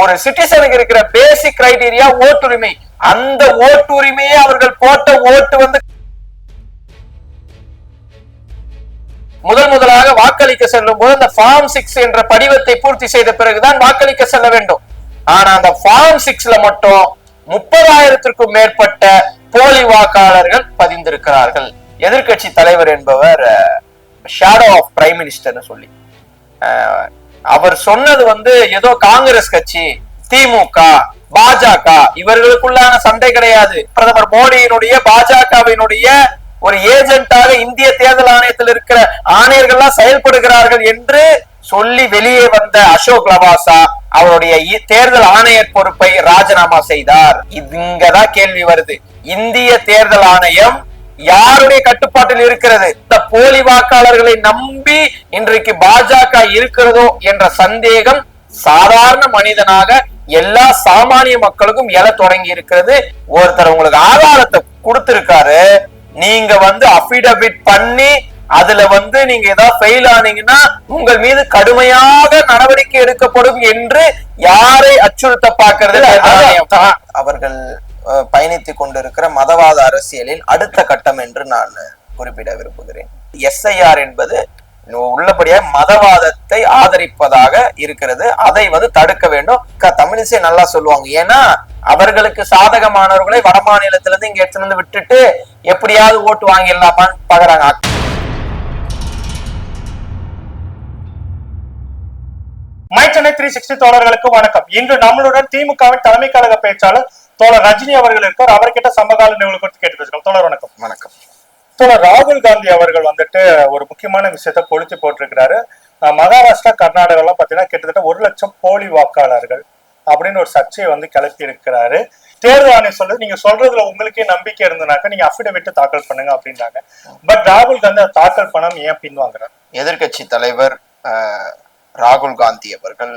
ஒரு சிட்டிசனுக்கு இருக்கிற பேசிக் கிரைடீரியா ஓட்டுரிமை. அந்த ஓட்டுரிமையை அவர்கள் போட்ட ஓட்டு வந்து முதல் முதலாக வாக்களிக்க செல்லும் போது அந்த ஃபார்ம் சிக்ஸ் என்ற படிவத்தை பூர்த்தி செய்த பிறகுதான் வாக்களிக்க செல்ல வேண்டும். ஆனா அந்த ஃபார்ம் சிக்ஸ்ல மட்டும் முப்பதாயிரத்திற்கும் மேற்பட்ட போலி வாக்காளர்கள் பதிந்திருக்கிறார்கள். எதிர்கட்சி தலைவர் என்பவர் ஷேடோ ஆஃப் பிரைம் மினிஸ்டர்னு சொல்லி. அவர் சொன்னது வந்து ஏதோ காங்கிரஸ் கட்சி திமுக பாஜக இவர்களுக்குள்ளான சண்டை கிடையாது. பிரதமர் மோடியினுடைய பாஜகவினுடைய ஒரு ஏஜென்ட்டாக இந்திய தேர்தல் ஆணையத்தில் இருக்கிற ஆணையர்கள்லாம் செயல்படுகிறார்கள் என்று சொல்லி வெளியே வந்த அசோக் லவாசா அவருடைய இ- தேர்தல் ஆணையர் பொறுப்பை ராஜினாமா செய்தார். இங்கதான் கேள்வி வருது. இந்திய தேர்தல் ஆணையம் யாருடைய கட்டுப்பாட்டில் இருக்கிறது? போலி வாக்காளர்களை நம்பி இன்றைக்கு பாஜக இருக்கிறதோ என்ற சந்தேகம் சாதாரண மனிதனாக எல்லா சாமானிய மக்களுக்கும் எழ தொடங்கி இருக்கிறது. ஒருத்தர் உங்களுக்கு ஆதாரத்தை கொடுத்திருக்காரு. நீங்க வந்து அபிடபிட் பண்ணி அதுல வந்து நீங்க ஏதாவது ஃபெயில் ஆனீங்கன்னா உங்கள் மீது கடுமையாக நடவடிக்கை எடுக்கப்படும் என்று யாரை அச்சுறுத்த பார்க்கிறது ஆணையம்? அவர்கள் பயணித்துக் கொண்டிருக்கிற மதவாத அரசியலின் அடுத்த கட்டம் என்று நான் குறிப்பிட விரும்புகிறேன். எஸ்ஐஆர் என்பது உள்ளபடியா மதவாதத்தை ஆதரிப்பதாக இருக்கிறது. அதை வந்து தடுக்க வேண்டும். தமிழிசை நல்லா சொல்லுவாங்க. ஏன்னா அவர்களுக்கு சாதகமானவர்களை வட மாநிலத்திலிருந்து இங்க எடுத்துட்டு வந்து விட்டுட்டு எப்படியாவது ஓட்டு வாங்கிடலாமான்னு பாக்குறாங்க. மை த்ரீ சிக்ஸ்டி தோழர்களுக்கு வணக்கம். இன்று நம்மளுடன் திமுகவின் தலைமை கழக பேச்சாளர் தோழர் ரஜினி அவர்கள் இருக்கார். அவர்கிட்ட சமகால நிகழ்வு குறித்து கேட்டு பேசுகிறோம் தோழர் வணக்கம். வணக்கம். ராகுல் காந்தி அவர்கள் வந்துட்டு ஒரு முக்கியமான விஷயத்த கொளுத்தி போட்டிருக்கிறாரு. மகாராஷ்டிரா கர்நாடகாலாம் பாத்தீங்கன்னா கிட்டத்தட்ட ஒரு லட்சம் போலி வாக்காளர்கள் அப்படின்னு ஒரு சர்ச்சையை வந்து கிளப்பி இருக்கிறாரு. தேர்தல் ஆணையம் சொல்றது நீங்க சொல்றதுல உங்களுக்கே நம்பிக்கை இருந்தனாக்க நீங்க அஃபிடவிட் தாக்கல் பண்ணுங்க அப்படின்றாங்க. பட் ராகுல் காந்தி தாக்கல் பணம் ஏன் பின்வாங்குறாரு? எதிர்கட்சி தலைவர் அஹ், ராகுல் காந்தி அவர்கள்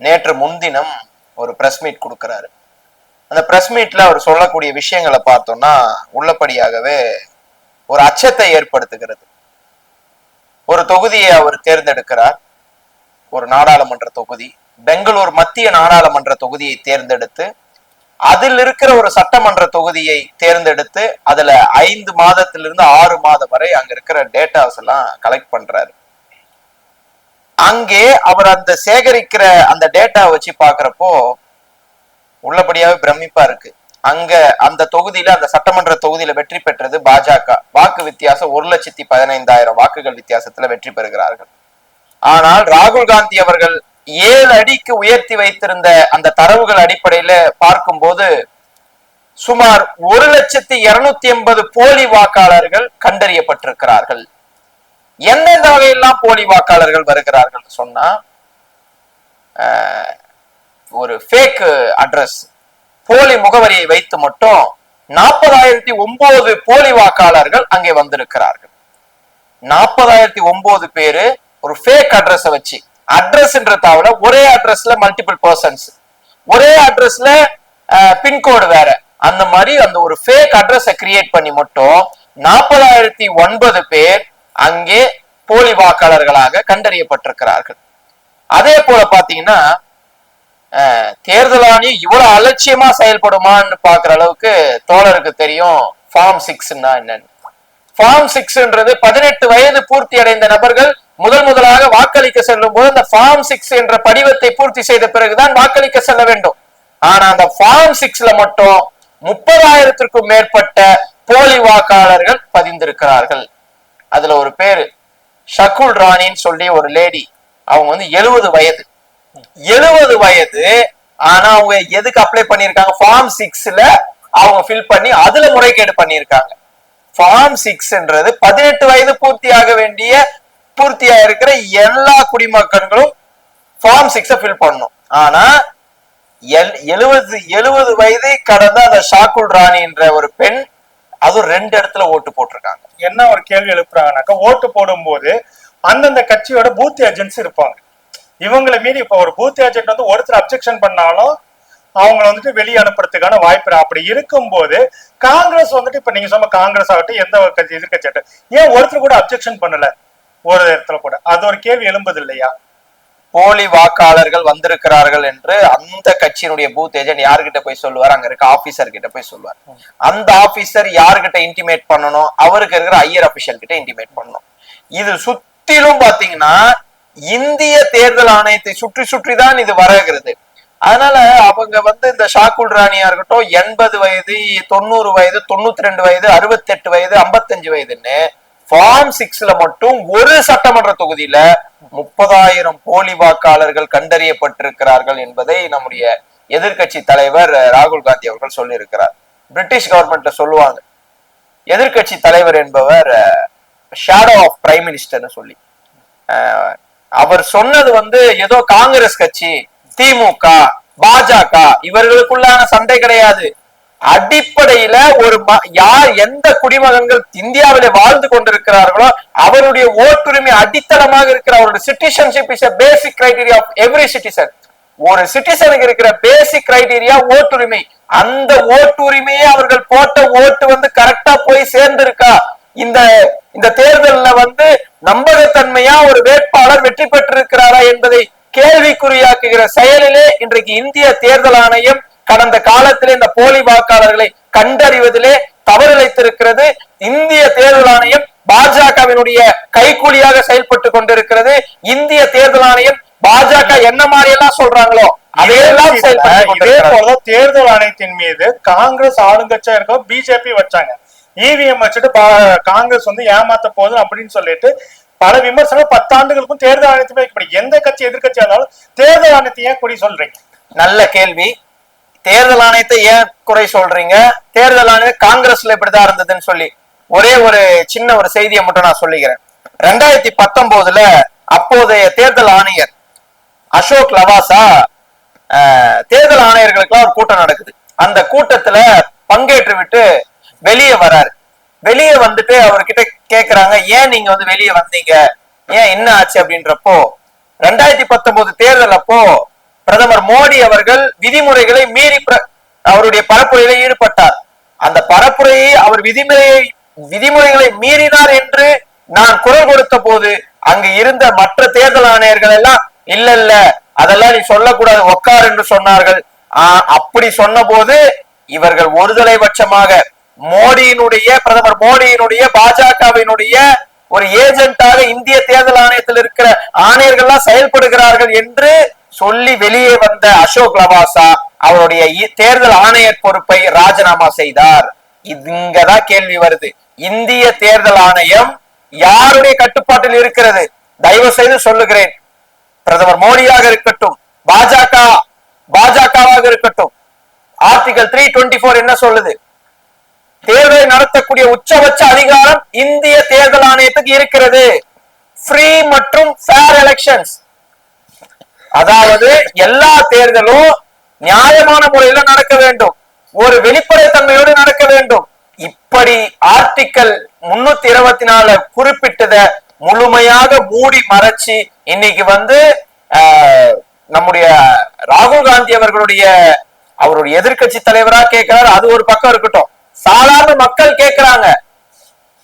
நேற்று முன்தினம் ஒரு பிரஸ் மீட் கொடுக்கிறாரு. அந்த பிரஸ் மீட்ல அவர் சொல்லக்கூடிய விஷயங்களை பார்த்தோம்னா உள்ளபடியாகவே ஒரு அச்சத்தை ஏற்படுத்துகிறது. ஒரு தொகுதியை அவர் தேர்ந்தெடுக்கிறார். ஒரு நாடாளுமன்ற தொகுதி பெங்களூர் மத்திய நாடாளுமன்ற தொகுதியை தேர்ந்தெடுத்து அதில் இருக்கிற ஒரு சட்டமன்ற தொகுதியை தேர்ந்தெடுத்து அதுல ஐந்து மாதத்திலிருந்து ஆறு மாதம் வரை அங்க இருக்கிற டேட்டாஸ் எல்லாம் கலெக்ட் பண்றாரு. அங்கே அவர் அந்த சேகரிக்கிற அந்த டேட்டா வச்சு பாக்குறப்போ உள்ளபடியாவே பிரமிப்பா இருக்கு. அங்க அந்த தொகுதியில அந்த சட்டமன்ற தொகுதியில வெற்றி பெற்றது பாஜக. வாக்கு வித்தியாசம் ஒரு லட்சத்தி பதினைந்தாயிரம் வாக்குகள் வித்தியாசத்துல வெற்றி பெறுகிறார்கள். ஆனால் ராகுல் காந்தி அவர்கள் ஏழு அடிக்கு உயர்த்தி வைத்திருந்த அந்த தரவுகள் அடிப்படையில பார்க்கும்போது சுமார் ஒரு லட்சத்தி இருநூத்தி எண்பது போலி வாக்காளர்கள் கண்டறியப்பட்டிருக்கிறார்கள். எந்தெந்த வகையெல்லாம் போலி வாக்காளர்கள் வருகிறார்கள் சொன்னா ஒரு ஃபேக் அட்ரஸ் போலி முகவரியை வைத்து மட்டும் நாற்பதாயிரத்தி ஒன்பது போலி வாக்காளர்கள் அங்கே வந்திருக்கிறார்கள். நாற்பதாயிரத்தி ஒன்பது பேரு ஒரு ஃபேக் அட்ரஸ வச்சு அட்ரஸ்ன்ற தவிர ஒரே அட்ரஸ்ல மல்டிபிள் பர்சன்ஸ் ஒரே அட்ரஸ்ல பின்கோடு வேற. அந்த மாதிரி அந்த ஒரு ஃபேக் அட்ரஸை கிரியேட் பண்ணி மட்டும் நாற்பதாயிரத்தி ஒன்பது பேர் அங்கே போலி வாக்காளர்களாக கண்டறியப்பட்டிருக்கிறார்கள். அதே போல பாத்தீங்கன்னா தேர்தல் ஆணையம் இவ்வளவு அலட்சியமா செயல்படுமான்னு பாக்குற அளவுக்கு தோழருக்கு தெரியும். ஃபார்ம் சிக்ஸ்னா என்னன்னு. ஃபார்ம் சிக்ஸ்ன்றது பதினெட்டு வயது பூர்த்தி அடைந்த நபர்கள் முதல் முதலாக வாக்களிக்க செல்லும் போது அந்த ஃபார்ம் சிக்ஸ் என்ற படிவத்தை பூர்த்தி செய்த பிறகுதான் வாக்களிக்க செல்ல வேண்டும். ஆனா அந்த ஃபார்ம் சிக்ஸ்ல மட்டும் முப்பதாயிரத்திற்கும் மேற்பட்ட போலி வாக்காளர்கள் பதிந்திருக்கிறார்கள். அதுல ஒரு பேரு ஷகுல் ராணின்னு சொல்லி ஒரு லேடி அவங்க வந்து எழுபது வயது. எழுபது வயது ஆனா அவங்க எதுக்கு அப்ளை பண்ணிருக்காங்க ஃபார்ம் சிக்ஸ்ல அவங்க ஃபில் பண்ணி அதுல முறைகேடு பண்ணியிருக்காங்க. ஃபார்ம் சிக்ஸ்ன்றது பதினெட்டு வயது பூர்த்தியாக வேண்டிய பூர்த்தியா இருக்கிற எல்லா குடிமக்களும் ஃபார்ம் சிக்ஸ ஃபில் பண்ணும் ஆனா எல்- எழுபது எழுபது வயதை கடந்த அந்த ஷாக்குல் ராணின்ற ஒரு பெண் அதுவும் ரெண்டு இடத்துல ஓட்டு போட்டிருக்காங்க. என்ன ஒரு கேள்வி எழுப்புறாங்கனாக்கா ஓட்டு போடும்போது அந்தந்த கட்சியோட பூத் ஏஜென்ட்ஸ் இருப்பாங்க. இவங்களை மீறி இப்ப ஒரு பூத் ஏஜென்ட் வந்து ஒருத்தர் அப்செக்ஷன் பண்ணாலும் அவங்கள வந்துட்டு வெளியே அனுப்புறதுக்கான வாய்ப்பு அப்படி இருக்கும்போது காங்கிரஸ் வந்துட்டு இப்ப நீங்க சொன்ன காங்கிரஸ் ஆகட்டும் எந்த ஒரு கட்சி எதிர்கட்சி ஏன் ஒருத்தர் கூட அப்செக்ஷன் பண்ணல? ஒரு இடத்துல கூட. அது ஒரு கேள்வி எழும்புது இல்லையா? போலி வாக்காளர்கள் வந்திருக்கிறார்கள் என்று அந்த கட்சியினுடைய பூத் ஏஜென்ட் யார்கிட்ட போய் சொல்லுவார்? அங்க இருக்க ஆபீசர் கிட்ட போய் சொல்லுவார். அந்த ஆபீசர் யார்கிட்ட இன்டிமேட் பண்ணணும்? அவருக்கு இருக்கிற ஐயர் அபிஷியல் கிட்ட இன்டிமேட் பண்ணணும். இது சுத்திலும் பாத்தீங்கன்னா இந்திய தேர்தல் ஆணையத்தை சுற்றி சுற்றி தான் இது வருகிறது. அதனால அவங்க வந்து இந்த ஷாக்குல் ராணியா இருக்கட்டும் எண்பது வயது தொண்ணூறு வயது தொண்ணூத்தி ரெண்டு வயது அறுபத்தி எட்டு வயது ஐம்பத்தஞ்சு வயதுன்னு ஃபார்ம் சிக்ஸ்ல மட்டும் ஒரு சட்டமன்ற தொகுதியில முப்பதாயிரம் போலி வாக்காளர்கள் கண்டறியப்பட்டிருக்கிறார்கள் என்பதை நம்முடைய எதிர்க்கட்சி தலைவர் ராகுல் காந்தி அவர்கள் சொல்லியிருக்கிறார். பிரிட்டிஷ் கவர்மெண்ட்ல சொல்லுவாங்க. எதிர்க்கட்சி தலைவர் என்பவர் ஷேடோ ஆஃப் பிரைம் மினிஸ்டர்னு சொல்லி. அவர் சொன்னது வந்து ஏதோ காங்கிரஸ் கட்சி திமுக பாஜக இவர்களுக்குள்ளான சண்டை கிடையாது. அடிப்படையில ஒரு ம- யார் எந்த குடிமகன்கள் இந்தியாவில வாழ்ந்து கொண்டிருக்கிறார்களோ அவருடைய ஓட்டுரிமை அடித்தளமாக இருக்கிற அவருடைய citizenship is basic criteria of every citizen ஒரு சிட்டிசனுக்கு இருக்கிற பேசிக் கிரைடீரியா ஓட்டுரிமை. அந்த ஓட்டுரிமையை அவர்கள் போட்ட ஓட்டு வந்து கரெக்டா போய் சேர்ந்திருக்கா? இந்த இந்த தேர்தல்ல வந்து நம்பகத்தன்மையா ஒரு வேட்பாளர் வெற்றி பெற்றிருக்கிறாரா என்பதை கேள்விக்குறியாக்குகிற செயலிலே இன்றைக்கு இந்திய தேர்தல் ஆணையம் கடந்த காலத்திலே இந்த போலி வாக்காளர்களை கண்டறிவதிலே தவறிழைத்திருக்கிறது. இந்திய தேர்தல் ஆணையம் பாஜகவினுடைய கைக்கூலியாக செயல்பட்டு கொண்டிருக்கிறது. இந்திய தேர்தல் ஆணையம் பாஜக என்ன மாதிரி எல்லாம் சொல்றாங்களோ அதையெல்லாம் செயல்பட்டு இதே தேர்தல் ஆணையத்தின் மீது காங்கிரஸ் ஆளுங்கட்சியா இருக்க பிஜேபி வச்சாங்க. இவிஎம் வச்சுட்டு பா- காங்கிரஸ் வந்து ஏமாத்த போகுது அப்படின்னு சொல்லிட்டு பல விமர்சனம் பத்தாண்டுகளுக்கும் தேர்தல் ஆணையத்தை வைக்கப்படும் எந்த கட்சி எதிர்க்கட்சியா இருந்தாலும் தேர்தல் ஆணையத்தை ஏன் குடி சொல்றீங்க? நல்ல கேள்வி. தேர்தல் ஆணையத்தை ஏன் குறை சொல்றீங்க? தேர்தல் ஆணையம் காங்கிரஸ்ல இப்படிதான் இருந்ததுன்னு சொல்லி ஒரே ஒரு சின்ன ஒரு செய்தியை மட்டும் நான் சொல்லிக்கிறேன். ரெண்டாயிரத்தி பத்தொன்பதுல அப்போதைய தேர்தல் ஆணையர் அசோக் லவாசா தேர்தல் ஆணையர்களுக்கெல்லாம் ஒரு கூட்டம் நடக்குது. அந்த கூட்டத்துல பங்கேற்று விட்டு வெளியே வராரு. வெளியே வந்துட்டு அவர்கிட்ட கேக்குறாங்க ஏன் நீங்க வந்து வெளியே வந்தீங்க? ஏன் என்ன ஆச்சு? அப்படின்றப்போ ரெண்டாயிரத்தி பத்தொன்பது தேர்தல் அப்போ பிரதமர் மோடி அவர்கள் விதிமுறைகளை மீறி அவருடைய பரப்புரையில ஈடுபட்டார். அந்த பரப்புரையை அவர் விதிமுறையை விதிமுறைகளை மீறினார் என்று நான் குரல் கொடுத்த போது அங்கு இருந்த மற்ற தேர்தல் ஆணையர்கள் எல்லாம் இல்ல இல்ல அதெல்லாம் நீ சொல்லக்கூடாது உக்கார் என்று சொன்னார்கள். ஆஹ் அப்படி சொன்ன போது இவர்கள் ஒருதலை பட்சமாக மோடியினுடைய பிரதமர் மோடியினுடைய பாஜகவினுடைய ஒரு ஏஜென்ட்டாக இந்திய தேர்தல் ஆணையத்தில் இருக்கிற ஆணையர்கள்லாம் செயல்படுகிறார்கள் என்று சொல்லி வெளியே வந்த அசோக் லவாசா அவருடைய தேர்தல் ஆணையர் பொறுப்பை ராஜினாமா செய்தார். இங்கதான் கேள்வி வருது. இந்திய தேர்தல் ஆணையம் யாருடைய கட்டுப்பாட்டில் இருக்கிறது? தயவு செய்து சொல்லுகிறேன். பிரதமர் மோடியாக இருக்கட்டும் பாஜக பாஜகவாக இருக்கட்டும். ஆர்டிகல் த்ரீ டுவெண்ட்டி போர் என்ன சொல்லுது? தேர்தலை நடத்தக்கூடிய உச்சபட்ச அதிகாரம் இந்திய தேர்தல் ஆணையத்துக்கு இருக்கிறது. ஃப்ரீ மற்றும் ஃபேர் எலெக்ஷன்ஸ் அதாவது எல்லா தேர்தலும் நியாயமான முறையில நடக்க வேண்டும். ஒரு வெளிப்படைத்தன்மையோடு நடக்க வேண்டும். இப்படி ஆர்டிக்கல் முன்னூத்தி இருபத்தி நாலு குறிப்பிட்டத முழுமையாக மூடி மறைச்சு இன்னைக்கு வந்து ஆஹ், நம்முடைய ராகுல் காந்தி அவர்களுடைய அவருடைய எதிர்க்கட்சி தலைவரா கேட்கிறார். அது ஒரு பக்கம் இருக்கட்டும். சாதாரண மக்கள் கேட்கிறாங்க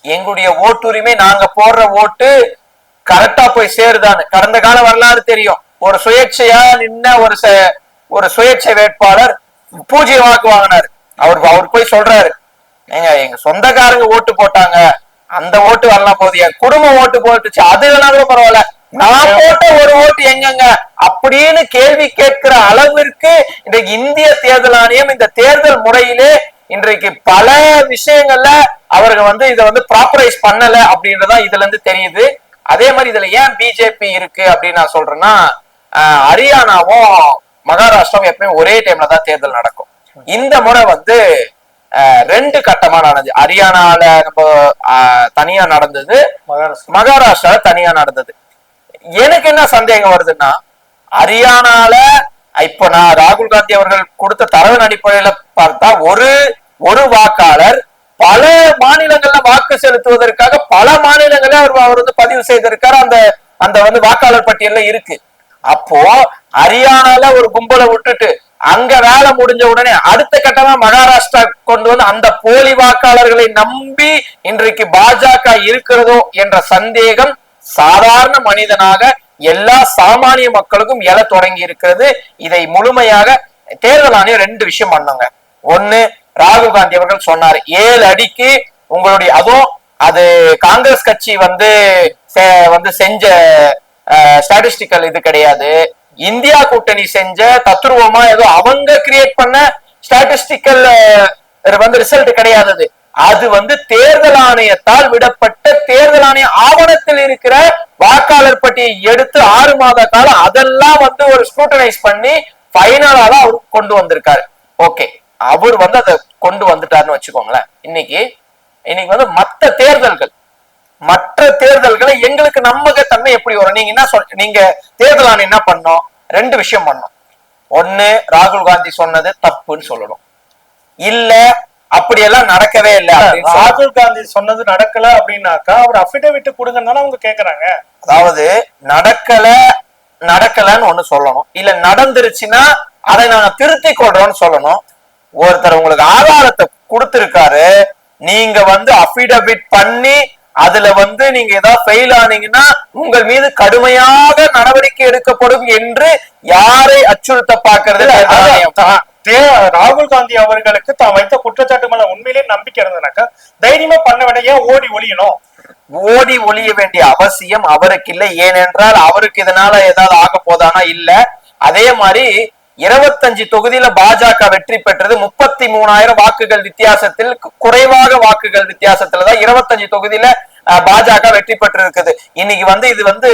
எங்களுடைய ஓட்டுரிமை நாங்க போடுற ஓட்டு கரெக்டா போய் சேருதான்னு. கடந்த கால வரலாறு தெரியும். ஒரு சுயேட்சையா நின்ன ஒரு ஒரு சுயேட்சை வேட்பாளர் பூஜ்ய வாக்கு வாங்கினார் அவர் அவர் போய் சொல்றாரு. ஏங்க எங்க சொந்தக்காரங்க ஓட்டு போட்டாங்க. அந்த ஓட்டு வரலாம் போது என் குடும்பம் ஓட்டு போட்டுச்சு. அது இல்லைனா கூட பரவாயில்ல. நான் போட்ட ஒரு ஓட்டு எங்கங்க? அப்படின்னு கேள்வி கேட்கிற அளவிற்கு இன்றைக்கு இந்திய தேர்தல் ஆணையம் இந்த தேர்தல் முறையிலே இன்றைக்கு பல விஷயங்கள்ல அவர்கள் வந்து இதை வந்து ப்ராப்பரைஸ் பண்ணல அப்படின்றதா இதுல இருந்து தெரியுது. அதே மாதிரி இதுல ஏன் பிஜேபி இருக்கு அப்படின்னு நான் சொல்றேன்னா ஹரியானாவும் மகாராஷ்டிராவும் எப்பயும் ஒரே டைம்ல தான் தேர்தல் நடக்கும். இந்த முறை வந்து ரெண்டு கட்டமா நடந்தது ஹரியானால நம்ம தனியா நடந்தது. மகாராஷ்டிரா. மகாராஷ்டிரால தனியா நடந்தது. எனக்கு என்ன சந்தேகம் வருதுன்னா ஹரியானால இப்போ நான் ராகுல் காந்தி அவர்கள் கொடுத்த தரவின் அடிப்படையில பார்த்தா ஒரு ஒரு வாக்காளர் பல மாநிலங்கள்ல வாக்கு செலுத்துவதற்காக பல மாநிலங்களே அவர் அவர் வந்து பதிவு செய்திருக்காரு. அந்த அந்த வந்து வாக்காளர் பட்டியல்ல இருக்கு. அப்போ ஹரியானால ஒரு கும்பலை விட்டுட்டு அங்க வேலை முடிஞ்ச உடனே அடுத்த கட்டமா மகாராஷ்டிரா கொண்டு வந்து அந்த போலி வாக்காளர்களை நம்பி இன்றைக்கு பாஜக இருக்கிறதோ என்ற சந்தேகம் சாதாரண மனிதனாக எல்லா சாமானிய மக்களுக்கும் எழ தொடங்கி இருக்கிறது. இதை முழுமையாக தேர்தல் ஆணையம் ரெண்டு விஷயம் பண்ணுங்க. ஒண்ணு ராகுல் காந்தி அவர்கள் சொன்னார் ஏழு அடிக்கு உங்களுடைய அதுவும் அது காங்கிரஸ் கட்சி வந்து வந்து செஞ்ச ஸ்டாட்டிஸ்டிக்கல் இது கிடையாது. இந்தியா கூட்டணி செஞ்ச தத்துருவமா ஏதோ அவங்க கிரியேட் பண்ண ஸ்டாட்டிஸ்டிக்கல் வந்து ரிசல்ட் கிடையாது அது. அது வந்து தேர்தல் ஆணையத்தால் விடப்பட்ட தேர்தல் ஆணைய ஆவணத்தில் இருக்கிற வாக்காளர் பட்டியை எடுத்து ஆறு மாத காலம் அதெல்லாம் வந்து ஒரு ஸ்க்ரூட்டனைஸ் பண்ணி ஃபைனலா தான் அவர் கொண்டு வந்திருக்காரு. ஓகே அவர் வந்து அதை கொண்டு வந்துட்டாருன்னு வச்சுக்கோங்களேன். இன்னைக்கு இன்னைக்கு வந்து மத்த தேர்தல்கள் மற்ற தேர்தல்களை எங்களுக்கு நம்பகத்தன்மை எப்படி வரும்? நீங்க என்ன சொல் நீங்க தேர்தல் ஆணையம் என்ன பண்ணோம்? ரெண்டு விஷயம் பண்ணோம். ஒண்ணு ராகுல் காந்தி சொன்னது தப்புன்னு சொல்லணும். இல்ல அப்படியெல்லாம் நடக்கவே இல்லை. ராகுல் காந்தி சொன்னது நடக்கல அப்படின்னாக்கா அவர் அபிடவிட் கொடுங்கன்னு தானே அவங்க கேக்குறாங்க. அதாவது நடக்கல நடக்கலன்னு ஒண்ணு சொல்லணும். இல்ல நடந்துருச்சுன்னா அதை நாங்க திருத்தி கொள்றோம்னு சொல்லணும். ஒருத்தர் உங்களுக்கு ஆதாரத்தை கொடுத்திருக்காரு நீங்க வந்து அபிடவிட் பண்ணி அதுல வந்து நீங்க ஏதாவது ஃபெயில் ஆனீங்கன்னா உங்கள் மீது கடுமையாக நடவடிக்கை எடுக்கப்படும் என்று யாரை அச்சுறுத்த பாக்குறது ராகுல் காந்தி அவர்களுக்கு தான் வைத்த குற்றச்சாட்டு மேல உண்மையிலேயே நம்பிக்கை இருந்ததுனாக்கா தைரியமா பண்ண வேண்டிய ஓடி ஒளியணும்? ஓடி ஒளிய வேண்டிய அவசியம் அவருக்கு இல்லை ஏனென்றால் அவருக்கு இதனால ஏதாவது ஆக போதானா? இல்ல. அதே மாதிரி இருபத்தஞ்சு தொகுதியில பாஜக வெற்றி பெற்றது முப்பத்தி மூணாயிரம் வாக்குகள் வித்தியாசத்தில் குறைவாக வாக்குகள் வித்தியாசத்துல தான் இருபத்தஞ்சு தொகுதியில பாஜக வெற்றி பெற்றிருக்குது. இன்னைக்கு வந்து இது வந்து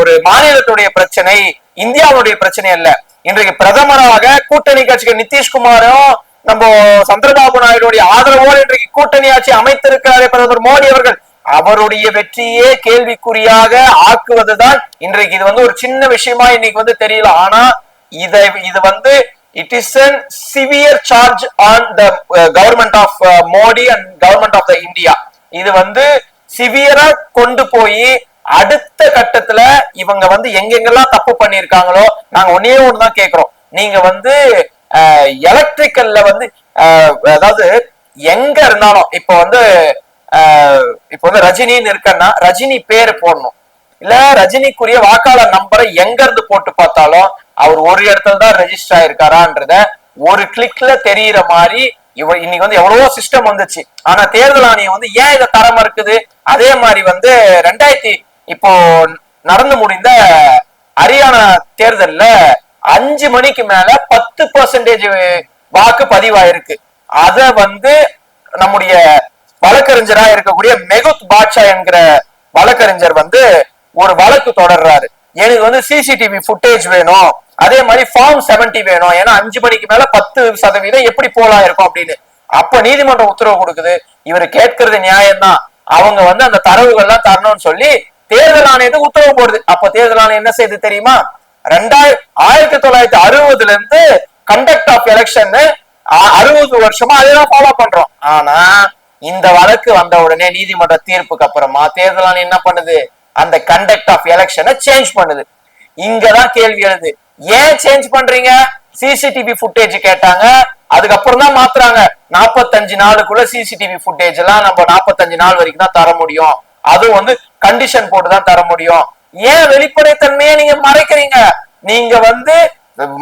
ஒரு மாநிலத்துடைய பிரச்சனை இந்தியாவுடைய பிரச்சனை அல்ல. இன்றைக்கு பிரதமராக கூட்டணி கட்சிகள் நிதிஷ்குமாரும் நம்ம சந்திரபாபு நாயுடைய ஆதரவோடு இன்றைக்கு கூட்டணி ஆட்சி அமைத்திருக்கிறாரே பிரதமர் மோடி அவர்கள். அவருடைய வெற்றியே கேள்விக்குறியாக ஆக்குவதுதான் இன்றைக்கு இது வந்து ஒரு சின்ன விஷயமா இன்னைக்கு வந்து தெரியல. ஆனா இதை இது வந்து it is an severe charge on the government of Modi and government of the India இது வந்து சிவியரா கொண்டு போய் அடுத்த கட்டத்துல இவங்க வந்து எங்கெங்கெல்லாம் தப்பு பண்ணிருக்காங்களோ நாங்க ஒன்னே ஒண்ணுதான் கேக்குறோம். நீங்க வந்து எலக்ட்ரிக்கல்ல வந்து அதாவது எங்க இருந்தாலும் இப்ப வந்து இப்ப வந்து ரஜினின்னு இருக்கன்னா ரஜினி பேரு போடணும். இல்ல ரஜினிக்குரிய வாக்காளர் நம்பரை எங்க இருந்து போட்டு பார்த்தாலும் அவர் ஒரு இடத்துல தான் ரெஜிஸ்டர் ஆயிருக்காரான்றத ஒரு கிளிக்ல தெரியற மாதிரி இவ இன்னைக்கு வந்து எவ்வளவோ சிஸ்டம் வந்துச்சு. ஆனா தேர்தல் ஆணையம் வந்து ஏன் இதை தர மறுக்குது? அதே மாதிரி வந்து ரெண்டாயிரத்தி இப்போ நடந்து முடிந்த ஹரியானா தேர்தல்ல அஞ்சு மணிக்கு மேல பத்து பர்சன்டேஜ் வாக்கு பதிவாயிருக்கு. அத வந்து நம்முடைய வழக்கறிஞரா இருக்கக்கூடிய மெகுத் பாட்ஷா என்கிற வழக்கறிஞர் வந்து ஒரு வழக்கு தொடர்றாரு. எனக்கு வந்து சிசிடிவி ஃபுட்டேஜ் வேணும். அதே மாதிரி ஃபார்ம் 70 வேணும். ஏன்னா அஞ்சு மணிக்கு மேல பத்து சதவீதம் எப்படி போலாம் இருக்கும் அப்படின்னு. அப்ப நீதிமன்றம் உத்தரவு கொடுக்குது. இவர் கேட்கறது நியாயம்தான். அவங்க வந்து அந்த தரவுகள்லாம் தரணும்னு சொல்லி தேர்தல் ஆணையத்துக்கு உத்தரவு போடுது. அப்ப தேர்தல் ஆணையம் என்ன செய்யுது தெரியுமா? ரெண்டாயிரம் ஆயிரத்தி தொள்ளாயிரத்தி அறுபதுல இருந்து கண்டக்ட் ஆஃப் எலெக்ஷன் அறுபது வருஷமா அதேதான் ஃபாலோ பண்றோம். ஆனா இந்த வழக்கு வந்த உடனே நீதிமன்ற தீர்ப்புக்கு அப்புறமா தேர்தல் ஆணையம் என்ன பண்ணுது? அந்த கண்டக்ட் ஆஃப் எலெக்ஷனை சேஞ்ச் பண்ணுது. இங்கதான் கேள்வி எழுது. ஏன் சேஞ்ச் பண்றீங்க? சிசிடிவி ஃபுட்டேஜ் கேட்டாங்க. அதுக்கப்புறம் தான் மாத்துறாங்க. நாற்பத்தஞ்சு நாளுக்குள்ள சிசிடிவி ஃபுட்டேஜ் எல்லாம் நம்ம நாற்பத்தஞ்சு நாள் வரைக்கும் தான் தர முடியும். அதுவும் வந்து கண்டிஷன் போட்டு தான் தர முடியும். ஏன் வெளிப்படைத்தன்மையை நீங்க மறைக்கிறீங்க? நீங்க வந்து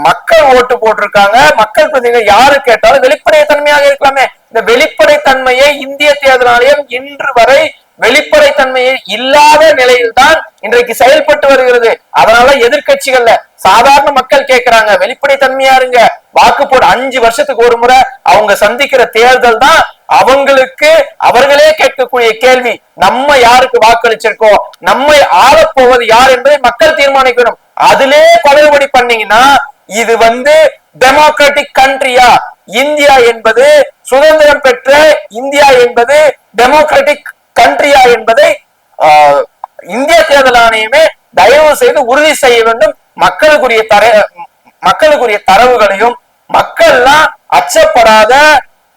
மக்கள் ஓட்டு போட்டிருக்காங்க. மக்கள் பிரதிநிதிகள் யாரு கேட்டாலும் வெளிப்படைத்தன்மையாக இருக்கலாமே. இந்த வெளிப்படைத்தன்மையை இந்திய தேர்தல் ஆணையம் இன்று வரை வெளிப்படைத்தன்மையை இல்லாத நிலையில்தான் இன்றைக்கு செயல்பட்டு வருகிறது. அதனால எதிர்கட்சிகள்ல சாதாரண மக்கள் கேட்கிறாங்க வெளிப்படைத்தன்மையா இருங்க. வாக்கு போட அஞ்சு வருஷத்துக்கு ஒரு முறை அவங்க சந்திக்கிற தேர்தல் தான் அவங்களுக்கு அவர்களே கேட்கக்கூடிய கேள்வி. நம்ம யாருக்கு வாக்களிச்சிருக்கோம்? நம்மை ஆளப்போவது யார் என்பதை மக்கள் தீர்மானிக்கணும். அதிலே குளறுபடி பண்ணீங்கன்னா இது வந்து டெமோக்ராட்டிக் கண்ட்ரியா இந்தியா என்பது சுதந்திரம் பெற்ற இந்தியா என்பது டெமோக்ராட்டிக் கண்ட்ரியா என்பதை இந்திய தேர்தல் ஆணையமே தயவு செய்து உறுதி செய்ய வேண்டும். மக்களுக்குரிய தர மக்களுக்குரிய தரவுகளையும் மக்கள்லாம் அச்சப்படாத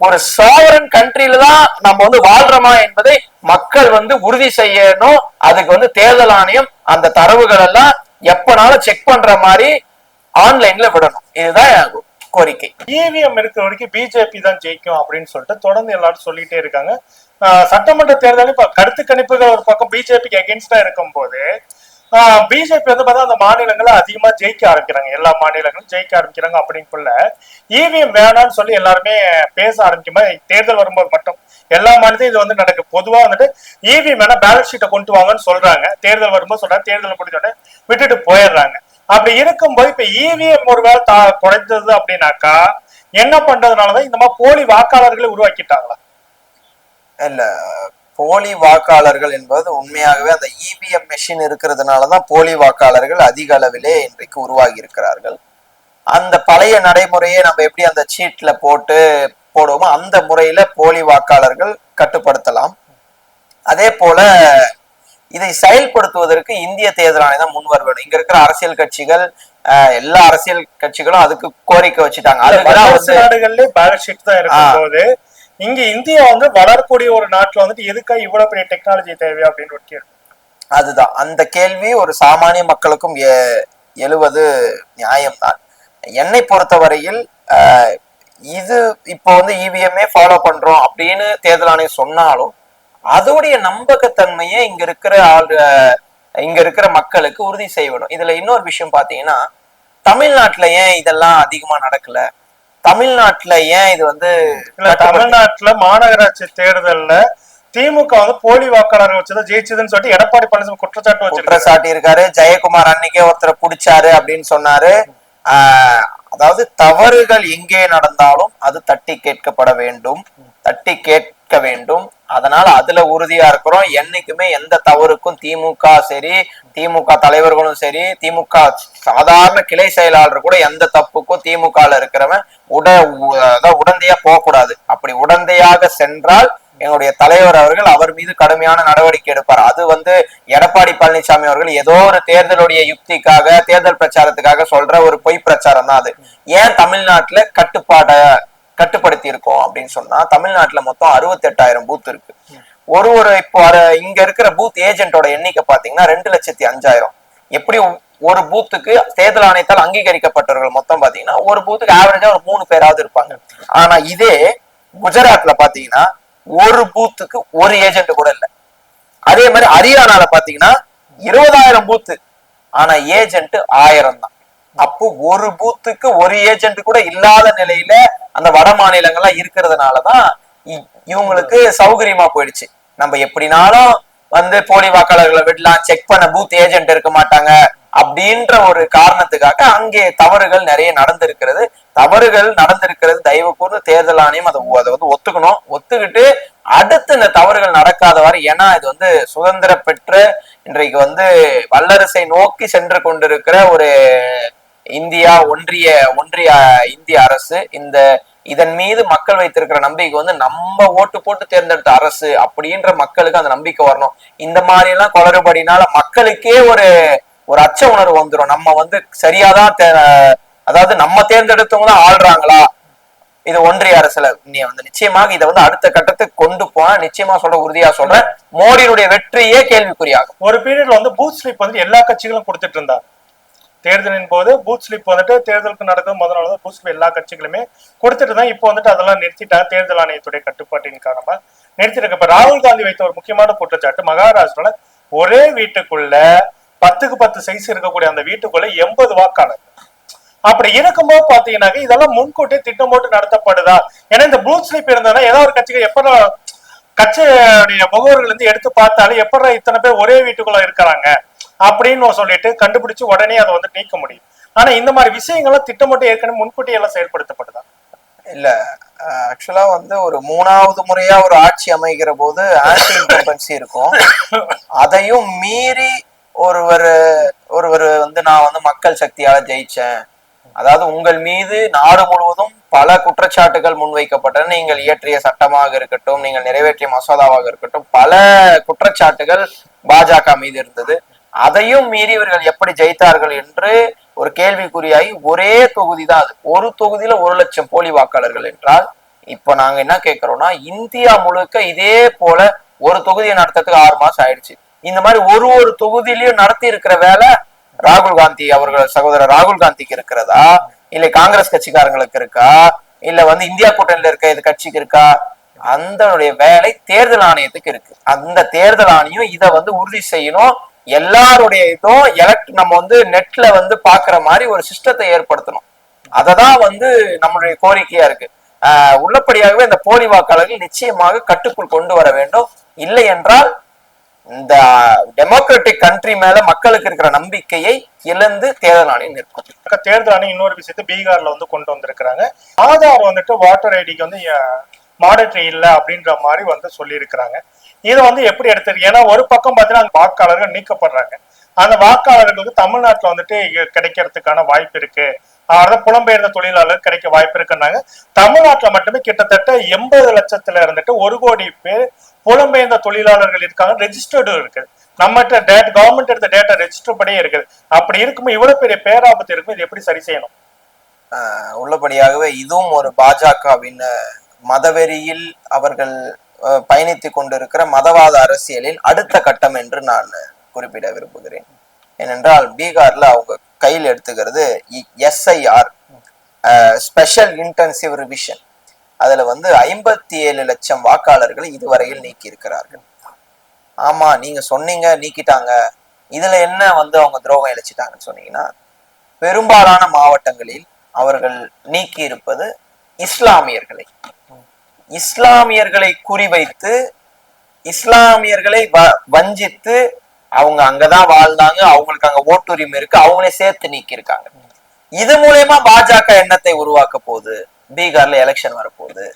ஒரு சாவரன் கண்ட்ரில தான் நம்ம வந்து வாழ்றோமா என்பதை மக்கள் வந்து உறுதி செய்யணும். அதுக்கு வந்து தேர்தல் ஆணையம் அந்த தரவுகள் எல்லாம் எப்பனாலும் செக் பண்ற மாதிரி ஆன்லைன்ல விடணும். இதுதான் கோரிக்கை. இவிஎம் இருக்கிற வரைக்கும் பிஜேபி தான் ஜெயிக்கும் அப்படின்னு சொல்லிட்டு தொடர்ந்து எல்லாரும் சொல்லிட்டே இருக்காங்க. சட்டமன்ற தேர்தலில் இப்ப கருத்து கணிப்புகள் ஒரு பக்கம் பிஜேபிக்கு அகேன்ஸ்டா இருக்கும் போது பிஜேபி வந்து பார்த்தா அந்த மாநிலங்களை அதிகமா ஜெயிக்க ஆரம்பிக்கிறாங்க. எல்லா மாநிலங்களும் ஜெயிக்க ஆரம்பிக்கிறாங்க அப்படிங்குள்ள இவிஎம் வேணாம்னு சொல்லி எல்லாருமே பேச ஆரம்பிக்குமா தேர்தல் வரும்போது மட்டும் எல்லா மாநிலத்தையும் இது வந்து நடக்கு. பொதுவா வந்துட்டு இவிஎம் வேணா பேலன்ஸ் ஷீட்டை கொண்டு வாங்கன்னு சொல்றாங்க. தேர்தல் வரும்போது சொல்றாங்க. தேர்தல் முடிஞ்சோடனே விட்டுட்டு போயிடுறாங்க. அப்படி இருக்கும்போது இப்ப இவிஎம் ஒருவேளை தா குறைந்தது அப்படின்னாக்கா என்ன பண்றதுனாலதான் இந்த மாதிரி போலி வாக்காளர்களை உருவாக்கிட்டாங்களா? இல்ல போலி வாக்காளர்கள் என்பது உண்மையாகவே அந்த இவிஎம் மெஷின் இருக்கிறதுனாலதான் போலி வாக்காளர்கள் அதிக அளவிலே இன்றைக்கு உருவாகி இருக்கிறார்கள் அந்த பழைய நடைமுறையை நம்ம எப்படி அந்த சீட்ல போட்டு போடுவோமோ அந்த முறையில போலி வாக்காளர்கள் கட்டுப்படுத்தலாம். அதே போல இதை செயல்படுத்துவதற்கு இந்திய தேர்தல் ஆணையம் முன் வர வேண்டும். இங்க இருக்கிற அரசியல் கட்சிகள் அஹ், எல்லா அரசியல் கட்சிகளும் அதுக்கு கோரிக்கை வச்சுட்டாங்க. நாடுகள்லயே பேலன்ஸ் ஷீட் தான் இருக்கும் போது இங்க இந்தியா வந்து வளரக்கூடிய ஒரு நாட்டுல வந்துட்டு எதுக்கா இவ்வளவு பெரிய டெக்னாலஜி தேவை அப்படின்னு ஒரு கேள்வி. அதுதான். அந்த கேள்வி ஒரு சாமானிய மக்களுக்கும் எ- எழுவது நியாயம்தான். என்னை பொறுத்தவரையில் இது இப்போ வந்து இவிஎம்ஏ ஃபாலோ பண்றோம் அப்படின்னு தேர்தல் ஆணையம் சொன்னாலும் அதோடைய நம்பகத்தன்மையை இங்க இருக்கிற ஆள் இங்க இருக்கிற மக்களுக்கு உறுதி செய்யணும். இதுல இன்னொரு விஷயம் பாத்தீங்கன்னா தமிழ்நாட்டுல ஏன் இதெல்லாம் அதிகமா நடக்கல? தமிழ்நாட்டுல ஏன் இது வந்து இல்ல தமிழ்நாட்டுல மாநகராட்சி தேர்தல்ல திமுக வந்து போலி வாக்காளர்கள் வச்சுதான் ஜெயிச்சதுன்னு சொல்லிட்டு எடப்பாடி பழனிசாமி குற்றச்சாட்டு குற்றச்சாட்டி இருக்காரு ஜெயக்குமார் அன்னைக்கே ஒருத்தரை புடிச்சாரு அப்படின்னு சொன்னாரு. அதாவது தவறுகள் எங்கே நடந்தாலும் அது தட்டி கேட்கப்பட வேண்டும். தட்டி கேட்க வேண்டும். அதனால அதுல உறுதியா இருக்கிறோம். என்னைக்குமே எந்த தவறுக்கும் திமுக சரி திமுக தலைவர்களும் சரி திமுக சாதாரண கிளை செயலாளர் கூட எந்த தப்புக்கும் திமுகல இருக்கிறவன் உட உ- உடந்தையா போகக்கூடாது. அப்படி உடந்தையாக சென்றால் எங்களுடைய தலைவர் அவர்கள் அவர் மீது கடுமையான நடவடிக்கை எடுப்பார். அது வந்து எடப்பாடி பழனிசாமி அவர்கள் ஏதோ ஒரு தேர்தலுடைய யுக்திக்காக தேர்தல் பிரச்சாரத்துக்காக சொல்ற ஒரு பொய் பிரச்சாரம் தான் அது. ஏன் தமிழ்நாட்டுல கட்டுப்பாட கட்டுப்படுத்தி இருக்கோம் அப்படின்னு சொன்னா தமிழ்நாட்டுல மொத்தம் அறுபத்தி எட்டாயிரம் பூத் இருக்கு. ஒரு ஒரு இப்போ இங்க இருக்கிற பூத் ஏஜென்ட்டோட எண்ணிக்கை பாத்தீங்கன்னா ரெண்டு லட்சத்தி அஞ்சாயிரம். எப்படி ஒரு பூத்துக்கு தேர்தல் ஆணையத்தால் அங்கீகரிக்கப்பட்டவர்கள் மொத்தம் பாத்தீங்கன்னா ஒரு பூத்துக்கு ஆவரேஜா ஒரு மூணு பேராவது இருப்பாங்க. ஆனா இதே குஜராத்ல பாத்தீங்கன்னா ஒரு பூத்துக்கு ஒரு ஏஜென்ட் கூட இல்ல. அதே மாதிரி ஹரியானால பாத்தீங்கன்னா இருபதாயிரம் பூத்து ஆனா ஏஜென்ட் ஆயிரம் தான். அப்போ ஒரு பூத்துக்கு ஒரு ஏஜென்ட் கூட இல்லாத நிலையில அந்த வட மாநிலங்கள்லாம் இருக்கிறதுனாலதான் இ- இவங்களுக்கு சௌகரியமா போயிடுச்சு. நம்ம எப்படினாலும் வந்து போலி வாக்காளர்களை விடலாம் செக் பண்ண பூத் ஏஜென்ட் இருக்க மாட்டாங்க அப்படின்ற ஒரு காரணத்துக்காக அங்கே தவறுகள் நிறைய நடந்திருக்கிறது. தவறுகள் நடந்திருக்கிறது தயவு கூர்ந்து தேர்தல் ஆணையம் அதை அதை வந்து ஒத்துக்கணும். ஒத்துக்கிட்டு அடுத்து இந்த தவறுகள் நடக்காதவாறு ஏன்னா இது வந்து சுதந்திர பெற்று இன்றைக்கு வந்து வல்லரசை நோக்கி சென்று கொண்டிருக்கிற ஒரு இந்தியா ஒன்றிய ஒன்றிய இந்திய அரசு இந்த இதன் மீது மக்கள் வைத்திருக்கிற நம்பிக்கை வந்து நம்ம ஓட்டு போட்டு தேர்ந்தெடுத்த அரசு அப்படின்ற மக்களுக்கு அந்த நம்பிக்கை வரணும். இந்த மாதிரி எல்லாம் குளறுபடினால மக்களுக்கே ஒரு ஒரு அச்ச உணர்வு வந்துடும் நம்ம வந்து சரியாதான் தே- அதாவது நம்ம தேர்ந்தெடுத்தவங்க தான் ஆள்றாங்களா? இது ஒன்றிய அரசுல நீ வந்து நிச்சயமாக இதை வந்து அடுத்த கட்டத்துக்கு கொண்டு போன நிச்சயமா சொல்ற உறுதியா சொல்றேன் மோடியினுடைய வெற்றியே கேள்விக்குறியாகும். ஒரு பீரியட்ல வந்து பூத் ஸ்லிப் வந்து எல்லா கட்சிகளும் கொடுத்துட்டு இருந்தார் தேர்தலின் போது பூத் ஸ்லிப் வந்துட்டு தேர்தலுக்கு நடக்கும் முதல் நாள் பூத் ஸ்லிப் எல்லா கட்சிகளுமே கொடுத்துட்டு தான் இப்போ வந்துட்டு அதெல்லாம் நிறுத்திட்டாங்க தேர்தல் ஆணையத்துடைய கட்டுப்பாட்டின் காரணமா நிறுத்திட்டு இப்ப ராகுல் காந்தி வைத்த ஒரு முக்கியமான குற்றச்சாட்டு மகாராஷ்டிரால ஒரே வீட்டுக்குள்ள பத்துக்கு பத்து சைஸ் இருக்கக்கூடிய அந்த வீட்டுக்குள்ள எண்பது வாக்காளர் அப்படி இருக்கும்போது பாத்தீங்கன்னாக்க இதெல்லாம் முன்கூட்டியே திட்டம் போட்டு நடத்தப்படுதா? ஏன்னா இந்த பூத் ஸ்லிப் இருந்ததுன்னா ஏதோ ஒரு கட்சிக்கு எப்ப கட்சியுடைய முகவர்கள் இருந்து எடுத்து பார்த்தாலும் எப்படா இத்தனை பேர் ஒரே வீட்டுக்குள்ள இருக்கிறாங்க? அப்படின்னு சொல்லிட்டு கண்டுபிடிச்சு உடனே அதை வந்து நீக்க முடியும். ஆனா இந்த மாதிரி விஷயங்கள்லாம் திட்டமிட்டு ஏற்கனவே முன்கூட்டியே எல்லாம் செயல்படுத்தப்படுதா இல்ல. ஆக்சுவலா வந்து ஒரு மூணாவது முறையா ஒரு ஆட்சி அமைகிற போது ஆன்டி இன்கம்பன்சி இருக்கும். அதையும் மீறி ஒருவர் ஒருவர் வந்து நான் வந்து மக்கள் சக்தியால ஜெயிச்சேன். அதாவது உங்கள் மீது நாடு முழுவதும் பல குற்றச்சாட்டுகள் முன்வைக்கப்பட்டன. நீங்கள் இயற்றிய சட்டமாக இருக்கட்டும் நீங்கள் நிறைவேற்றிய மசோதாவாக இருக்கட்டும் பல குற்றச்சாட்டுகள் பாஜக மீது இருந்தது. அதையும் மீறி இவர்கள் எப்படி ஜெயித்தார்கள் என்று ஒரு கேள்விக்குறியாகி ஒரே தொகுதி தான் அது. ஒரு தொகுதியில ஒரு லட்சம் போலி வாக்காளர்கள் என்றால் இப்ப நாங்க என்ன கேட்கிறோம்னா இந்தியா முழுக்க இதே போல ஒரு தொகுதியை நடத்துறதுக்கு ஆறு மாசம் ஆயிடுச்சு. இந்த மாதிரி ஒரு ஒரு தொகுதியிலையும் நடத்தி இருக்கிற வேலை ராகுல் காந்தி அவர்கள் சகோதரர் ராகுல் காந்திக்கு இருக்கிறதா? இல்ல காங்கிரஸ் கட்சிக்காரங்களுக்கு இருக்கா? இல்ல வந்து இந்தியா கூட்டணியில இருக்க இது கட்சிக்கு இருக்கா? அந்த வேலை தேர்தல் ஆணையத்துக்கு இருக்கு. அந்த தேர்தல் ஆணையம் இதை வந்து உறுதி செய்யணும். எல்லாருடைய இதுவும் எலக்ட் நம்ம வந்து நெட்ல வந்து பாக்குற மாதிரி ஒரு சிஸ்டத்தை ஏற்படுத்தணும். அததான் வந்து நம்மளுடைய கோரிக்கையா இருக்கு. ஆஹ் உள்ளபடியாகவே இந்த போலி வாக்காளர்கள் நிச்சயமாக கட்டுக்குள் கொண்டு வர வேண்டும். இல்லை என்றால் இந்த டெமோக்ராட்டிக் கண்ட்ரி மேல மக்களுக்கு இருக்கிற நம்பிக்கையை இழந்து தேர்தல் ஆணையம் நிற்கும். தேர்தல் ஆணையம் இன்னொரு விஷயத்தை பீகார்ல வந்து கொண்டு வந்திருக்கிறாங்க. ஆதார் வந்துட்டு வாட்டர் ஐடிக்கு வந்து மாடட்ரி இல்ல அப்படின்ற மாதிரி வந்து சொல்லியிருக்கிறாங்க. இதை வந்து எப்படி எடுத்துருக்கு ஏன்னா ஒரு பக்கம் பார்த்தீங்கன்னா வாக்காளர்கள் நீக்கப்படுறாங்க. அந்த வாக்காளர்களுக்கு தமிழ்நாட்டுல வந்துட்டு இங்க கிடைக்கிறதுக்கான வாய்ப்பு இருக்கு. அதாவது புலம்பெயர்ந்த தொழிலாளர் கிடைக்க வாய்ப்பு இருக்குன்னாங்க. தமிழ்நாட்டுல மட்டுமே கிட்டத்தட்ட எண்பது லட்சத்துல இருந்துட்டு ஒரு கோடி பேர் புலம்பெயர்ந்த தொழிலாளர்கள் இருக்காங்க ரெஜிஸ்டர்டு இருக்கு நம்மகிட்ட டேட் கவர்மெண்ட் எடுத்த டேட்டா ரெஜிஸ்டர் படியே இருக்குது. அப்படி இருக்கும்போது இவ்வளவு பெரிய பேராபத்து இருக்கும் இது எப்படி சரி செய்யணும்? ஆஹ் உள்ளபடியாகவே இதுவும் ஒரு பாஜகவின் மதவெறியில் அவர்கள் பயணித்து கொண்டிருக்கிற மதவாத அரசியலின் அடுத்த கட்டம் என்று நான் குறிப்பிட விரும்புகிறேன். ஏனென்றால் பீகார்ல அவங்க கையில் எடுத்துக்கிறது எஸ்ஐஆர் ஸ்பெஷல் இன்டென்சிவ் ரிவிஷன் அதுல வந்து ஐம்பத்தி ஏழு லட்சம் வாக்காளர்களை இதுவரையில் நீக்கி இருக்கிறார்கள் ஆமா நீங்க சொன்னீங்க நீக்கிட்டாங்க. இதுல என்ன வந்து அவங்க துரோகம் இழைச்சிட்டாங்கன்னு சொன்னீங்கன்னா பெரும்பாலான மாவட்டங்களில் அவர்கள் நீக்கி இருப்பது இஸ்லாமியர்களை. இஸ்லாமியர்களை குறிவைத்து இஸ்லாமியர்களை வ- வஞ்சித்து அவங்க அங்கதான் வாழ்ந்தாங்க அவங்களுக்கு அங்க ஓட்டுரிமை இருக்கு அவங்களே சேர்த்து நீக்கி இருக்காங்க இது மூலயமா பாஜக எண்ணத்தை உருவாக்க போகுது. பீகார்ல எலெக்ஷன் வரப்போகுது.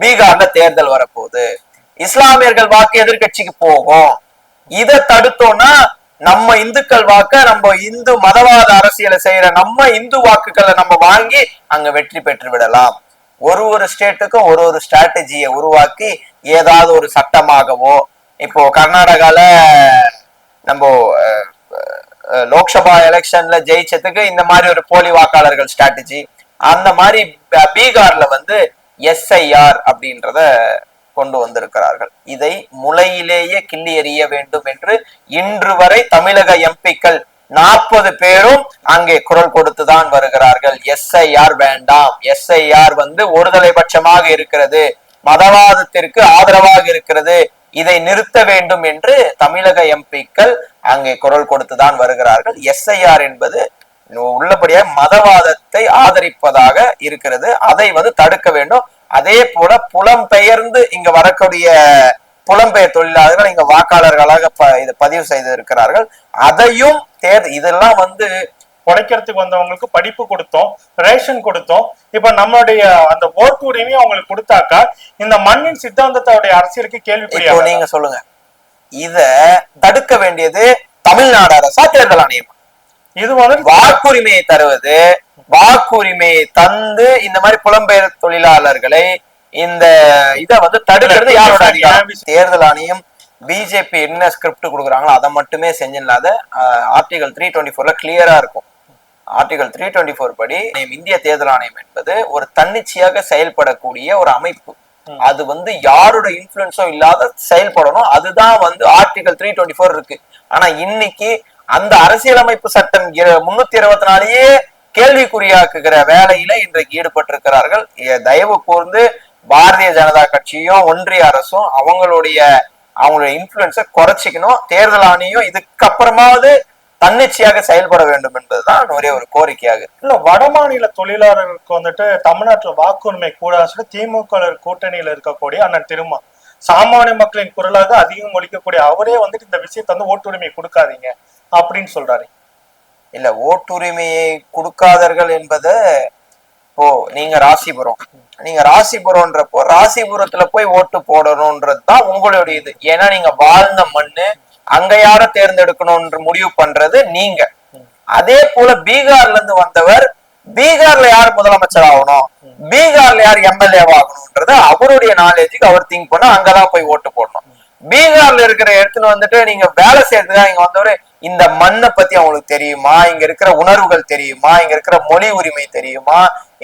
பீகார்ல தேர்தல் வரப்போகுது. இஸ்லாமியர்கள் வாக்கு எதிர்கட்சிக்கு போகும். இதை தடுத்தோம்னா நம்ம இந்துக்கள் வாக்க நம்ம இந்து மதவாத அரசியலை செய்யற நம்ம இந்து வாக்குகளை நம்ம வாங்கி அங்க வெற்றி பெற்று விடலாம். ஒரு ஒரு ஸ்டேட்டுக்கும் ஒரு ஒரு ஸ்ட்ராட்டஜியை உருவாக்கி ஏதாவது ஒரு சட்டமாகவோ இப்போ கர்நாடகால நம்ம லோக்சபா எலெக்ஷன்ல ஜெயிச்சதுக்கு இந்த மாதிரி ஒரு போலி வாக்காளர்கள் ஸ்ட்ராட்டஜி அந்த மாதிரி பீகார்ல வந்து எஸ்ஐஆர் அப்படின்றத கொண்டு வந்திருக்கிறார்கள். இதை முளையிலேயே கிள்ளி எறிய வேண்டும் என்று இன்று வரை தமிழக எம்பிக்கள் நாற்பது பேரும் அங்கே குரல் கொடுத்துதான் வருகிறார்கள். எஸ்ஐஆர் வேண்டாம். எஸ்ஐஆர் வந்து ஒருதலை பட்சமாக இருக்கிறது. மதவாதத்திற்கு ஆதரவாக இருக்கிறது. இதை நிறுத்த வேண்டும் என்று தமிழக எம்பிக்கள் அங்கே குரல் கொடுத்துதான் வருகிறார்கள். எஸ்ஐஆர் என்பது உள்ளபடியாக மதவாதத்தை ஆதரிப்பதாக இருக்கிறது. அதை வந்து தடுக்க வேண்டும். அதே போல புலம்பெயர்ந்து இங்க வரக்கூடிய புலம்பெயர் தொழிலாளர்கள் இங்க வாக்காளர்களாக ப- இதை பதிவு செய்து இருக்கிறார்கள் அதையும் தேர் இதெல்லாம் வந்து உழைக்கிறதுக்கு வந்தவங்களுக்கு படிப்பு கொடுத்தோம் ரேஷன் கொடுத்தோம். இப்ப நம்மளுடைய அந்த ஓட்டு உரிமையை அவங்களுக்கு கொடுத்தாக்கா இந்த மண்ணின் சித்தாந்தத்தோடைய அரசியலுக்கு கேள்விக்குறியாக நீங்க சொல்லுங்க. இத தடுக்க வேண்டியது தமிழ்நாடு அரசா தேர்தல் ஆணையம் இது வந்து வாக்குரிமையை தருவது வாக்குரிமையை தந்து இந்த மாதிரி புலம்பெயர் தொழிலாளர்களை இந்த இத வந்து தடுக்கிறது யாரோட அதிகாரம் தேர்தல் ஆணையம் பிஜேபி என்ன ஸ்கிரிப்ட் கொடுக்குறாங்களோ அதை மட்டுமே செஞ்சிடலாத ஆர்டிகல் த்ரீ டுவெண்ட்டி ஃபோர்ல கிளியரா இருக்கும். ஆர்டிகல் த்ரீ டுவெண்ட்டி ஃபோர் படி இந்திய தேர்தல் ஆணையம் என்பது ஒரு தன்னிச்சையாக செயல்படக்கூடிய ஒரு அமைப்பு. அது வந்து யாரோட இன்ஃபுளுன்ஸும் இல்லாத செயல்படணும். அதுதான் வந்து ஆர்டிகல் த்ரீ டுவெண்ட்டி ஃபோர் இருக்கு. ஆனா இன்னைக்கு அந்த அரசியலமைப்பு சட்டம் முன்னூத்தி இருபத்தி நாலையே கேள்விக்குறியாக்குகிற வேலையில இன்றைக்கு ஈடுபட்டிருக்கிறார்கள். தயவு கூர்ந்து பாரதிய ஜனதா கட்சியும் ஒன்றிய அரசும் அவங்களுடைய அவங்களுடைய இன்ஃபுளுன்ஸை குறைச்சிக்கணும். தேர்தல் ஆணையம் இதுக்கு அப்புறமாவது தன்னிச்சையாக செயல்பட வேண்டும் என்பதுதான் ஒரே ஒரு கோரிக்கையாக இல்ல வட மாநில தொழிலாளர்களுக்கு வந்துட்டு தமிழ்நாட்டுல வாக்குரிமை கூடாதுன்னு சொல்லி திமுக கூட்டணியில இருக்கக்கூடிய அண்ணன் திருமா சாமானிய மக்களின் குரலாக அதிகம் ஒழிக்கக்கூடிய அவரே வந்துட்டு இந்த விஷயத்தை வந்து ஓட்டுரிமை கொடுக்காதீங்க அப்படின்னு சொல்றாரு. இல்ல ஓட்டுரிமையை கொடுக்காதர்கள் என்பது இப்போ நீங்க ராசிபுரம். நீங்க ராசிபுரம்ன்றப்போ ராசிபுரத்துல போய் ஓட்டு போடணும்ன்றது தான் உங்களுடைய இது. ஏன்னா நீங்க வாழ்ந்த மண்ணு அங்க யார தேர்ந்தெடுக்கணும்ன்ற முடிவு பண்றது நீங்க. அதே போல பீகார்ல இருந்து வந்தவர் பீகார்ல யார் முதலமைச்சர் ஆகணும்? பீகார்ல யார் எம்எல்ஏ ஆகணும்ன்றது அவருடைய நாலேஜுக்கு அவர் திங்க் பண்ண அங்கதான் போய் ஓட்டு போடணும். பீகார்ல இருக்கிற இடத்துல வந்துட்டு நீங்க வேலை செய்யறதுக்காக இங்க வந்தவரு இந்த மண்ணை பத்தி அவங்களுக்கு தெரியுமா? இங்க இருக்கிற உணர்வுகள் தெரியுமா? இங்க இருக்கிற மொழி உரிமை தெரியுமா?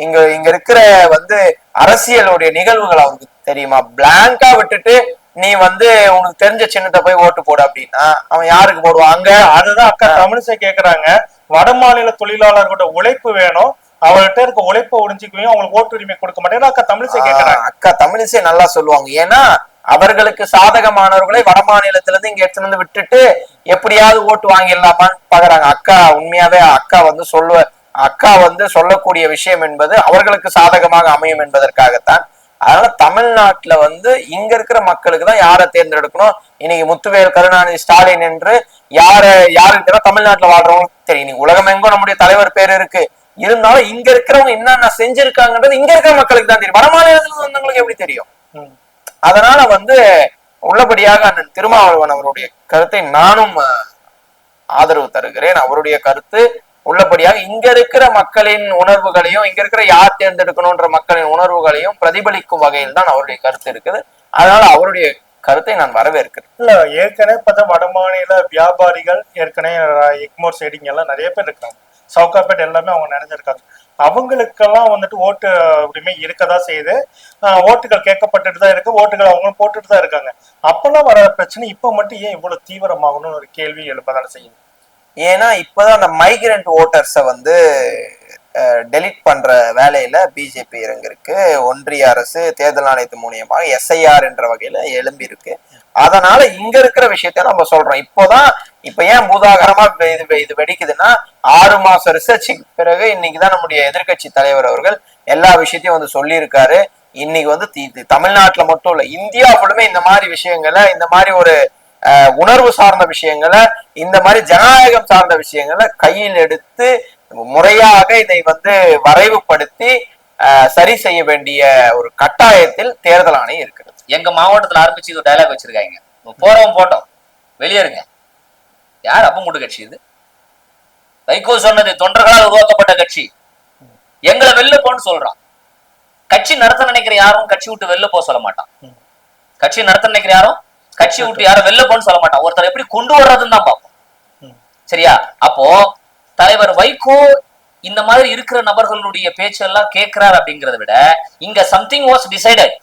இங்க இங்க இருக்கிற வந்து அரசியலுடைய நிகழ்வுகள் அவருக்கு தெரியுமா? பிளாங்கா விட்டுட்டு நீ வந்து உனக்கு தெரிஞ்ச சின்னத்தை போய் ஓட்டு போடு அப்படின்னா அவன் யாருக்கு போடுவான்? அங்க அதுதான் அக்கா தமிழிசை கேக்குறாங்க. வட மாநில தொழிலாளர்களோட உழைப்பு வேணும். அவர்கிட்ட இருக்க உழைப்பை உறிஞ்சிக்குவையும் அவங்களுக்கு ஓட்டுரிமை கொடுக்க மாட்டேங்குது அக்கா தமிழிசை கேக்குறாங்க. அக்கா தமிழிசை நல்லா சொல்லுவாங்க. ஏன்னா அவர்களுக்கு சாதகமானவர்களை வட மாநிலத்திலிருந்து இங்க எடுத்துட்டு வந்து விட்டுட்டு எப்படியாவது ஓட்டு வாங்கிடலாமான்னு பாக்குறாங்க. அக்கா உண்மையாவே அக்கா வந்து சொல்லுவ அக்கா வந்து சொல்லக்கூடிய விஷயம் என்பது அவர்களுக்கு சாதகமாக அமையும் என்பதற்காகத்தான். அதனால தமிழ்நாட்டுல வந்து இங்க இருக்கிற மக்களுக்கு தான் யாரை தேர்ந்தெடுக்கணும்? இன்னைக்கு முத்துவேல் கருணாநிதி ஸ்டாலின் என்று யார யாருக்கு தமிழ்நாட்டுல வாழ்றவங்க தெரியும் இன்னைக்கு உலகம் நம்முடைய தலைவர் பேர் இருக்கு. இருந்தாலும் இங்க இருக்கிறவங்க என்னென்ன செஞ்சிருக்காங்கன்றது இங்க இருக்கிற மக்களுக்கு தான் தெரியும். வட மாநிலத்துல வந்தவங்களுக்கு எப்படி தெரியும்? அதனால வந்து உள்ளபடியாக அண்ணன் திருமாவளவன் அவருடைய கருத்தை நானும் ஆதரவு தருகிறேன். அவருடைய கருத்து உள்ளபடியாக இங்க இருக்கிற மக்களின் உணர்வுகளையும் இங்க இருக்கிற யார் தேர்ந்தெடுக்கணும்ன்ற மக்களின் உணர்வுகளையும் பிரதிபலிக்கும் வகையில் தான் அவருடைய கருத்து இருக்குது. அதனால அவருடைய கருத்தை நான் வரவேற்கிறேன். இல்ல ஏற்கனவே பார்த்தா வட மாநில வியாபாரிகள் ஏற்கனவே எக்மோர் சைடிங் எல்லாம் நிறைய பேர் இருக்காங்க. சவுகாப்பேட் எல்லாமே அவங்க நினைஞ்சிருக்காங்க அவங்களுக்கெல்லாம் வந்துட்டு ஓட்டு உரிமை இருக்கதா செய்யுது. ஓட்டுகள் கேட்கப்பட்டுட்டு தான் இருக்கு. ஓட்டுகள் அவங்களும் போட்டுட்டு தான் இருக்காங்க. அப்பெல்லாம் வர பிரச்சனை இப்ப மட்டும் ஏன் இவ்வளவு தீவிரமாகணும்னு ஒரு கேள்வி எழுப்பதான செய்யுது? ஏன்னா இப்பதான் அந்த மைக்ரண்ட் ஓட்டர்ஸை வந்து டெலிட் பண்ற வேலையில பிஜேபி இறங்கிருக்கு ஒன்றிய அரசு தேர்தல் ஆணையத்து மூலியமாக எஸ்ஐஆர் என்ற வகையில எழும்பி இருக்கு அதனால இங்க இருக்கிற விஷயத்த நம்ம சொல்றோம். இப்போதான் இப்ப ஏன் பூதாகரமா இது இது வெடிக்குதுன்னா ஆறு மாசம் ரிசர்ச்சுக்கு பிறகு இன்னைக்குதான் நம்முடைய எதிர்க்கட்சி தலைவர் அவர்கள் எல்லா விஷயத்தையும் வந்து சொல்லியிருக்காரு. இன்னைக்கு வந்து தமிழ்நாட்டுல மட்டும் இல்ல இந்தியா ஃபுல்லுமே இந்த மாதிரி விஷயங்களை இந்த மாதிரி ஒரு உணர்வு சார்ந்த விஷயங்களை இந்த மாதிரி ஜனநாயகம் சார்ந்த விஷயங்களை கையில் எடுத்து முறையாக இதை வந்து வரைவுபடுத்தி சரி செய்ய வேண்டிய ஒரு கட்டாயத்தில் தேர்தல் ஆணையம் இருக்கு. எங்க மாவட்டத்துல ஆரம்பிச்சு இது டயலாக் வச்சிருக்காங்க. போறவன் போட்டோம். வெளியே இருங்க. யார் அப்ப மூட்டு கட்சி இது? வைகோ சொன்னது தொண்டர்களால் உருவாக்கப்பட்ட கட்சி. எங்களை வெளில போன்னு சொல்றான். கட்சி நடத்த நினைக்கிற யாரும் கட்சி விட்டு வெளில போக சொல்ல மாட்டான். கட்சி நடத்த நினைக்கிற யாரும் கட்சி விட்டு யாரும் வெளில போன்னு சொல்ல மாட்டான். ஒருத்தர் எப்படி கொண்டு வர்றதுன்னு தான் பார்ப்போம். சரியா? அப்போ தலைவர் வைகோ இந்த மாதிரி இருக்கிற நபர்களுடைய பேச்செல்லாம் கேட்கிறார் அப்படிங்கறத விட இங்க சம்திங் வாஸ் டிசைடட்